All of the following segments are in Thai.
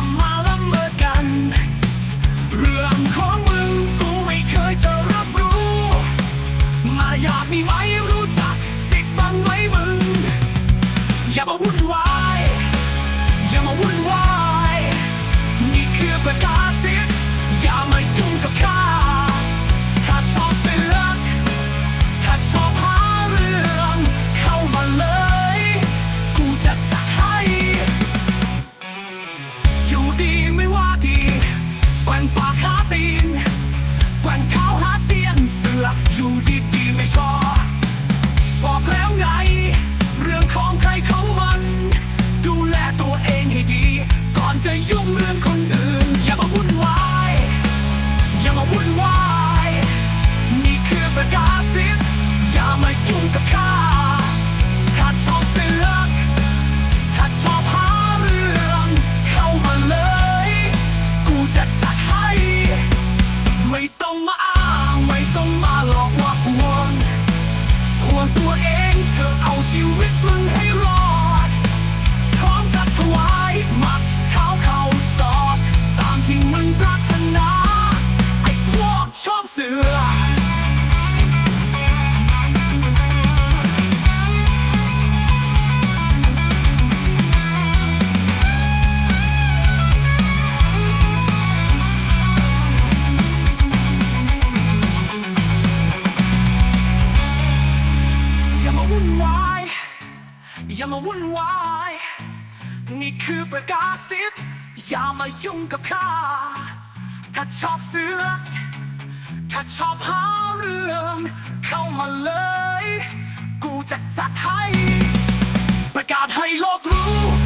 อย่าเรื่องของมึงกูไม่เคยจะรับรู้ มาอยากมีไหมรู้จักสิทธิ์บ้างไหมมึง อย่ามาวุ่น มาวุ่นวาย นี่คือประกาศสิทธิ์อย่ามายุ่งกับข้า ถ้าชอบเสือถ้าชอบหาเรื่อง เข้ามาเลย กูจะจัดให้ ประกาศให้โลกรู้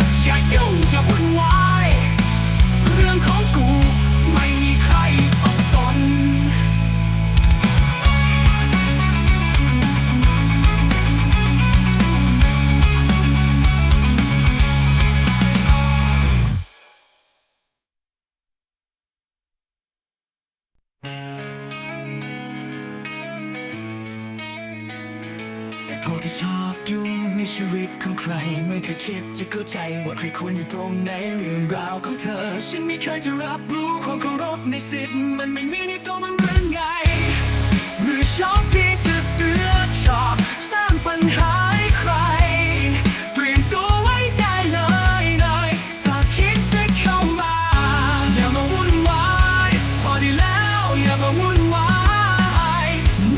พวกที่ชอบยุ่งในชีวิตของใคร ไม่เคยคิดจะเข้าใจว่าใครควรอยู่ตรงไหนเรื่องราวของเธอ ฉันไม่เคยจะรับรู้ความเคารพในสิทธิ์มันไม่มีในตัวมันหรือไง หรือชอบที่จะเสือกชอบสร้างปัญหาให้ใคร เตรียมตัวไว้ได้เลยหน่อยถ้าคิดจะเข้ามา อย่ามาวุ่นวายพอดีแล้วอย่ามาวุ่นวาย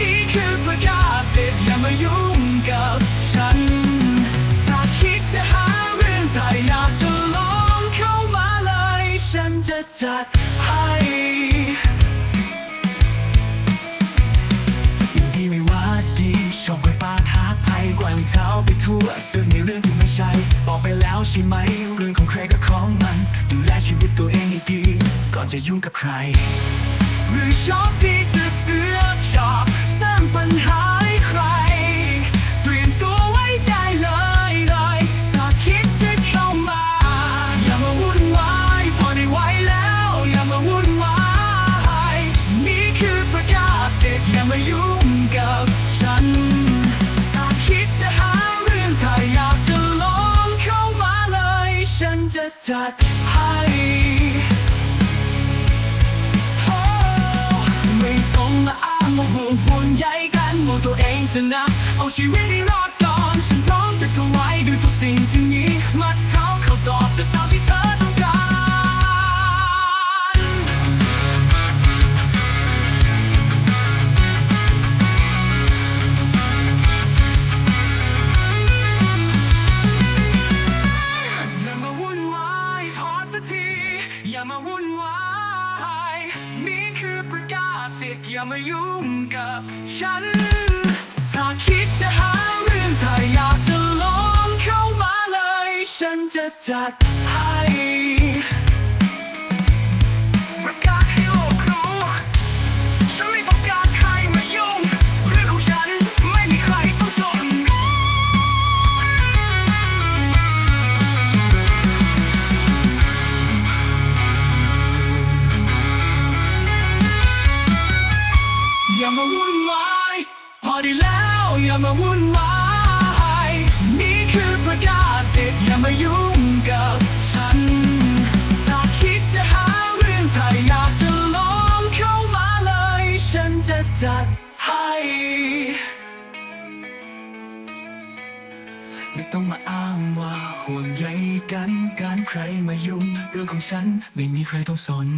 นี่คือประกาศเสร็จอย่ามายุ่ง จัดให้ยู่ที่ไม่ว่าดีชอบไปปาท้าภัยกว่งเท้าไปทั่วซึ่งในเรื่องที่ไม่ใช่บอกไปแล้วใช่ไหม เรื่องของใครก็ของมัน ดูแลชีวิตตัวเองให้ดี ก่อนจะยุ่งกับใคร หรือชอบที่จะเสือกชอบสร้างปัญหา จัดให้ไม่ต้องมาอ้างมาห่วงห่วงใยกันว่าตัวเองจะนะเอาชีวิตให้รอดก่อน ฉันพร้อมจะถวายด้วยทุกสิ่งที่มีมาเท่า อย่ามายุ่งกับฉัน ถ้าคิดจะหาเรื่องถ้าอยากจะลองเข้ามาเลย ฉันจะจัดให้ ไแล้ว อย่ามาวุ่นวายนี่คือประกาศเสร็จอย่ามายุ่งกับฉัน ถ้าคิดจะหาเรื่องถ้าอยากจะลองเข้ามาเลย ฉันจะจัดให้ไม่ต้องมาอ้างว่าห่วงใยกัน การใครมายุ่งเรื่องของฉันไม่มีใครต้องสน